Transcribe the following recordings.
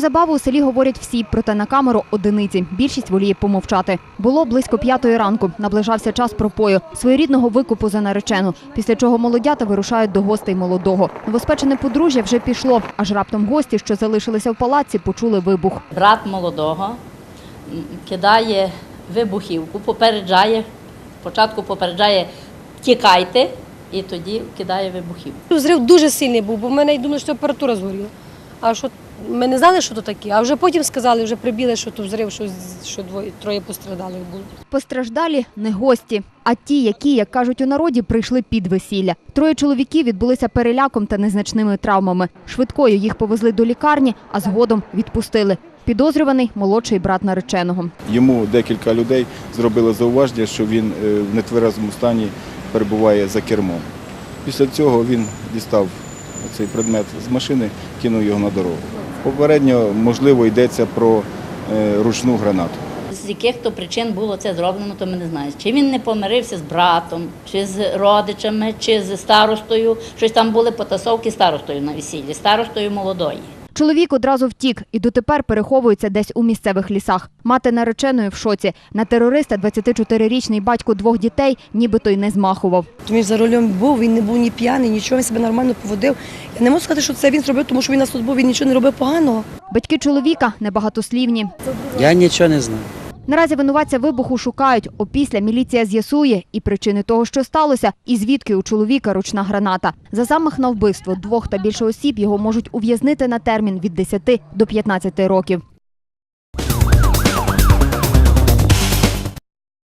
забаву у селі говорять всі, проте на камеру одиниці. Більшість воліє помовчати. Було близько п'ятої ранку. Наближався час пропою, своєрідного викупу за наречену. Після чого молодята вирушають до гостей молодого. Новоспечене подружжя вже пішло, аж раптом гості, що залишилися в палаці, почули вибух. Брат молодого кидає вибухівку, попереджає, спочатку попереджає тікайте, і тоді кидає вибухівку. Зрив дуже сильний був, бо в мене я думала, що температура згоріла. А що ми не знали, що то таке, а вже потім сказали, вже прибіли, що то взрив, що, що двоє троє пострадалих було. Постраждалі не гості, а ті, які, як кажуть у народі, прийшли під весілля. Троє чоловіків відбулися переляком та незначними травмами. Швидкою їх повезли до лікарні, а згодом відпустили. Підозрюваний молодший брат нареченого. Йому декілька людей зробили зауваження, що він е, в нетверезому стані перебуває за кермом. Після цього він дістав цей предмет з машини, кинув його на дорогу. Попередньо, можливо, йдеться про е, ручну гранату. З яких то причин було це зроблено, то ми не знаємо. Чи він не помирився з братом, чи з родичами, чи з старостою. Щось там були потасовки старостою на весіллі, старостою молодої. Чоловік одразу втік і дотепер переховується десь у місцевих лісах. Мати нареченої в шоці. На терориста 24-річний батько двох дітей нібито й не змахував. Він за рулем був, він не був ні п'яний, нічого, він себе нормально поводив. Я не можу сказати, що це він зробив, тому що він нас тут був, він нічого не робив поганого. Батьки чоловіка небагатослівні. Я нічого не знаю. Наразі винуватця вибуху шукають. Опісля міліція з'ясує і причини того, що сталося, і звідки у чоловіка ручна граната. За замах на вбивство двох та більше осіб його можуть ув'язнити на термін від 10 до 15 років.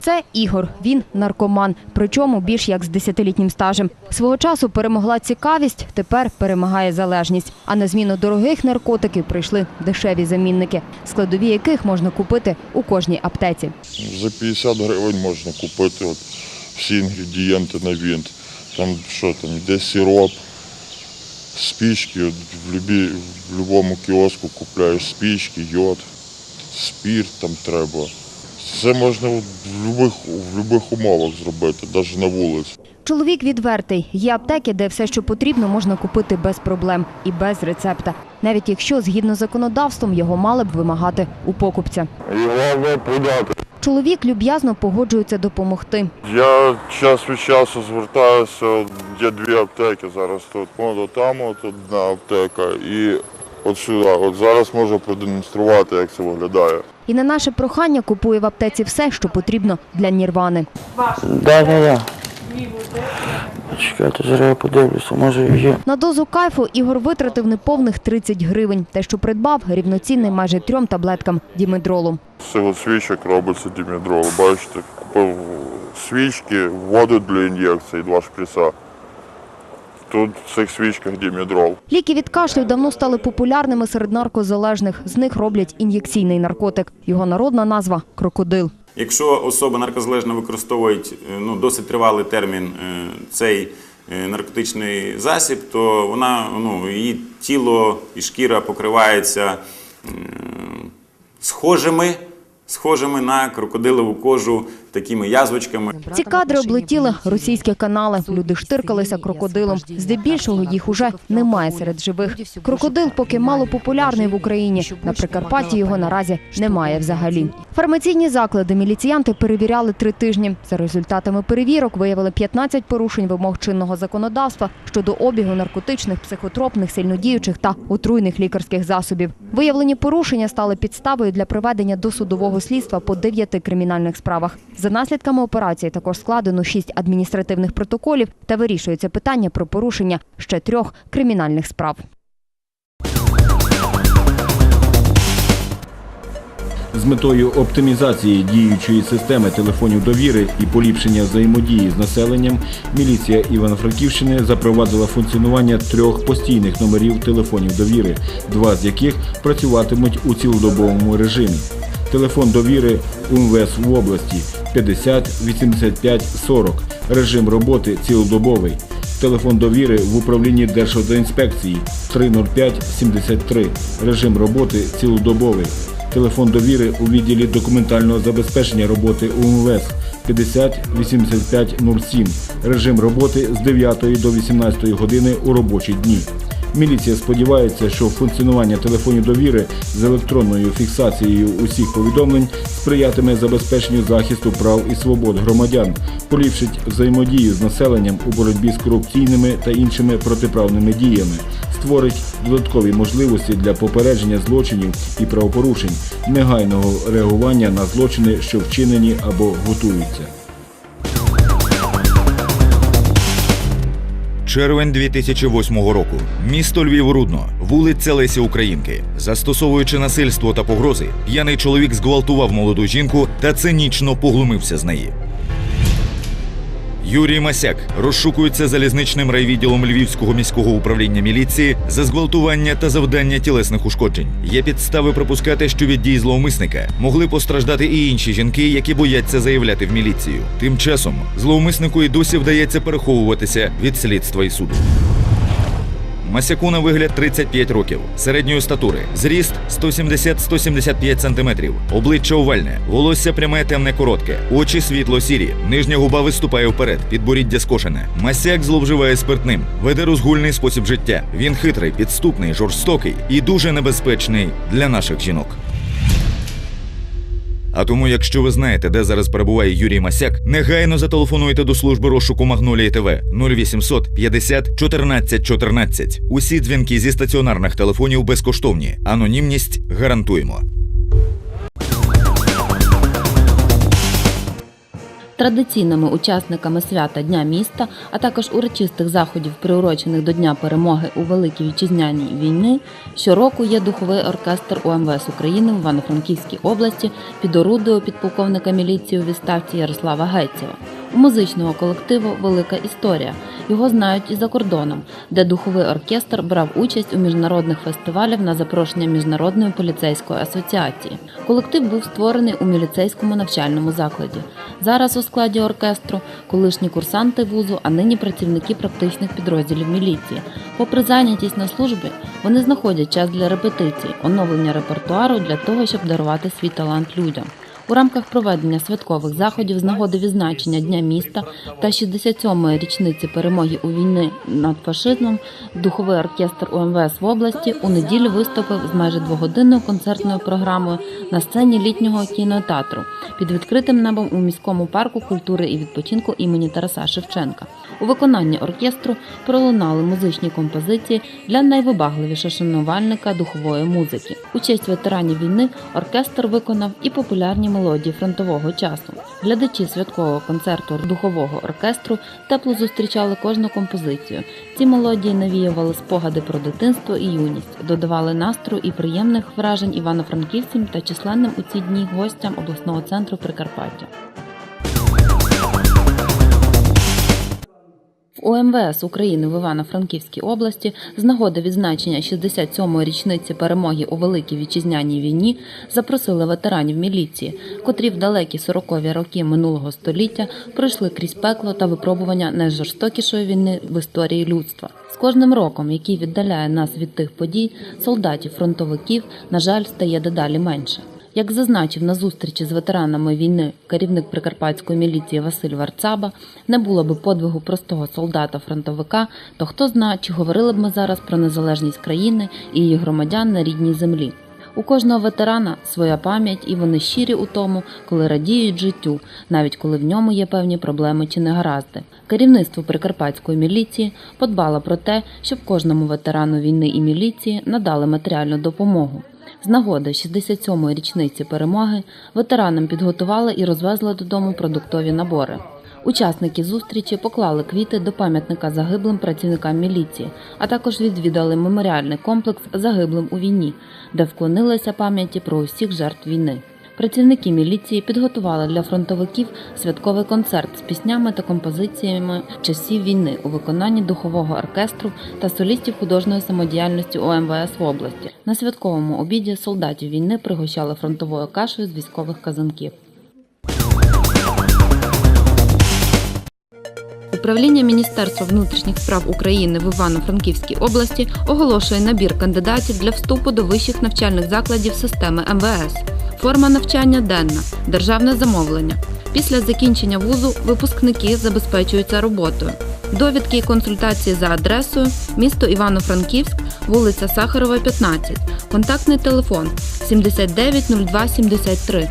Це Ігор. Він наркоман, причому більш як з 10-літнім стажем. Свого часу перемогла цікавість, тепер перемагає залежність. А на зміну дорогих наркотиків прийшли дешеві замінники, складові яких можна купити у кожній аптеці. За 50 гривень можна купити от всі інгредієнти на вінт. Там що там, йде сироп, спічки. От в, любі, в будь-якому кіоску купляєш спічки, йод, спірт там треба. Це можна в будь-яких в любих умовах зробити, навіть на вулиці. Чоловік відвертий. Є аптеки, де все, що потрібно, можна купити без проблем і без рецепта, навіть якщо згідно з законодавством його мали б вимагати у покупця. Його подати. Чоловік люб'язно погоджується допомогти. Я час від часу звертаюся, є дві аптеки зараз тут. От там от одна аптека і от сюди. От зараз можу продемонструвати, як це виглядає. І на наше прохання купує в аптеці все, що потрібно для нірвани. Да, да. Чекайте, зараз я подивлюся, може є. На дозу кайфу Ігор витратив неповних 30 гривень. Те, що придбав, рівноцінний майже трьом таблеткам дімедролу. З цього свічок робиться дімедрол. Бачите, купив свічки, воду для ін'єкцій, два шприца. Тут в цих свічках дімедрол. Ліки від кашлю давно стали популярними серед наркозалежних. З них роблять ін'єкційний наркотик. Його народна назва крокодил. Якщо особа наркозалежна використовує е, ну, досить тривалий термін е, цей е, наркотичний засіб, то вона ну, її тіло і шкіра покривається схожими, схожими на крокодилову кожу такими язвочками. Ці кадри облетіли російські канали. Люди штиркалися крокодилом. Здебільшого їх уже немає серед живих. Крокодил поки мало популярний в Україні. На Прикарпатті його наразі немає взагалі. Фармаційні заклади міліціянти перевіряли три тижні. За результатами перевірок виявили 15 порушень вимог чинного законодавства щодо обігу наркотичних, психотропних, сильнодіючих та отруйних лікарських засобів. Виявлені порушення стали підставою для проведення досудового слідства по дев'яти кримінальних справах. За наслідками операції також складено шість адміністративних протоколів та вирішується питання про порушення ще трьох кримінальних справ. З метою оптимізації діючої системи телефонів довіри і поліпшення взаємодії з населенням, міліція Івано-Франківщини запровадила функціонування трьох постійних номерів телефонів довіри, два з яких працюватимуть у цілодобовому режимі. Телефон довіри УМВС в області 50 85 40. Режим роботи цілодобовий. Телефон довіри в управлінні Державтоінспекції 305 73. Режим роботи цілодобовий. Телефон довіри у відділі документального забезпечення роботи УМВС 50 85 07. Режим роботи з 9 до 18 години у робочі дні. Міліція сподівається, що функціонування телефонів довіри з електронною фіксацією усіх повідомлень сприятиме забезпеченню захисту прав і свобод громадян, поліпшить взаємодію з населенням у боротьбі з корупційними та іншими протиправними діями, створить додаткові можливості для попередження злочинів і правопорушень, негайного реагування на злочини, що вчинені або готуються. Червень 2008 року. Місто Львів Рудно, вулиця Лесі Українки. Застосовуючи насильство та погрози, п'яний чоловік зґвалтував молоду жінку та цинічно поглумився з неї. Юрій Масяк розшукується залізничним райвідділом Львівського міського управління міліції за зґвалтування та завдання тілесних ушкоджень. Є підстави припускати, що від дій зловмисника могли постраждати і інші жінки, які бояться заявляти в міліцію. Тим часом зловмиснику і досі вдається переховуватися від слідства і суду. Масяку на вигляд 35 років, середньої статури, зріст 170-175 см, обличчя овальне, волосся пряме темне коротке, очі світло-сірі, нижня губа виступає вперед, підборіддя скошене. Масяк зловживає спиртним, веде розгульний спосіб життя. Він хитрий, підступний, жорстокий і дуже небезпечний для наших жінок. А тому, якщо ви знаєте, де зараз перебуває Юрій Масяк, негайно зателефонуйте до служби розшуку Магнолії ТВ 0800 50 14 14. Усі дзвінки зі стаціонарних телефонів безкоштовні. Анонімність гарантуємо. Традиційними учасниками свята Дня міста, а також урочистих заходів, приурочених до Дня перемоги у Великій Вітчизняній війни, щороку є духовий оркестр УМВС України в Івано-Франківській області під орудою підполковника міліції у відставці Ярослава Гайцєва. Музичного колективу велика історія. Його знають і за кордоном, де духовий оркестр брав участь у міжнародних фестивалях на запрошення Міжнародної поліцейської асоціації. Колектив був створений у міліцейському навчальному закладі. Зараз у складі оркестру колишні курсанти вузу, а нині працівники практичних підрозділів міліції. Попри зайнятість на службі, вони знаходять час для репетицій, оновлення репертуару для того, щоб дарувати свій талант людям. У рамках проведення святкових заходів з нагоди відзначення Дня міста та 67-ї річниці перемоги у війни над фашизмом духовий оркестр УМВС в області у неділю виступив з майже двогодинною концертною програмою на сцені літнього кінотеатру під відкритим небом у міському парку культури і відпочинку імені Тараса Шевченка. У виконанні оркестру пролунали музичні композиції для найвибагливішого шанувальника духової музики. У честь ветеранів війни оркестр виконав і популярні мелодії фронтового часу. Глядачі святкового концерту духового оркестру тепло зустрічали кожну композицію. Ці мелодії навіювали спогади про дитинство і юність, додавали настрою і приємних вражень івано-франківцям та численним у ці дні гостям обласного центру Прикарпаття. В ОМВС України в Івано-Франківській області з нагоди відзначення 67-ї річниці перемоги у Великій Вітчизняній війні запросили ветеранів міліції, котрі в далекі 40-ві роки минулого століття пройшли крізь пекло та випробування найжорстокішої війни в історії людства. З кожним роком, який віддаляє нас від тих подій, солдатів-фронтовиків, на жаль, стає дедалі менше. Як зазначив на зустрічі з ветеранами війни керівник прикарпатської міліції Василь Варцаба, не було би подвигу простого солдата-фронтовика, то хто зна, чи говорили б ми зараз про незалежність країни і її громадян на рідній землі. У кожного ветерана своя пам'ять, і вони щирі у тому, коли радіють життю, навіть коли в ньому є певні проблеми чи негаразди. Керівництво прикарпатської міліції подбало про те, щоб кожному ветерану війни і міліції надали матеріальну допомогу. З нагоди 67-ї річниці перемоги ветеранам підготували і розвезли додому продуктові набори. Учасники зустрічі поклали квіти до пам'ятника загиблим працівникам міліції, а також відвідали меморіальний комплекс загиблим у війні, де вклонилися пам'яті про усіх жертв війни. Працівники міліції підготували для фронтовиків святковий концерт з піснями та композиціями часів війни у виконанні духового оркестру та солістів художньої самодіяльності ОМВС в області. На святковому обіді солдатів війни пригощали фронтовою кашею з військових казанків. Управління Міністерства внутрішніх справ України в Івано-Франківській області оголошує набір кандидатів для вступу до вищих навчальних закладів системи МВС. Форма навчання денна, державне замовлення. Після закінчення вузу випускники забезпечуються роботою. Довідки і консультації за адресою місто Івано-Франківськ, вулиця Сахарова, 15, контактний телефон 79 02 73.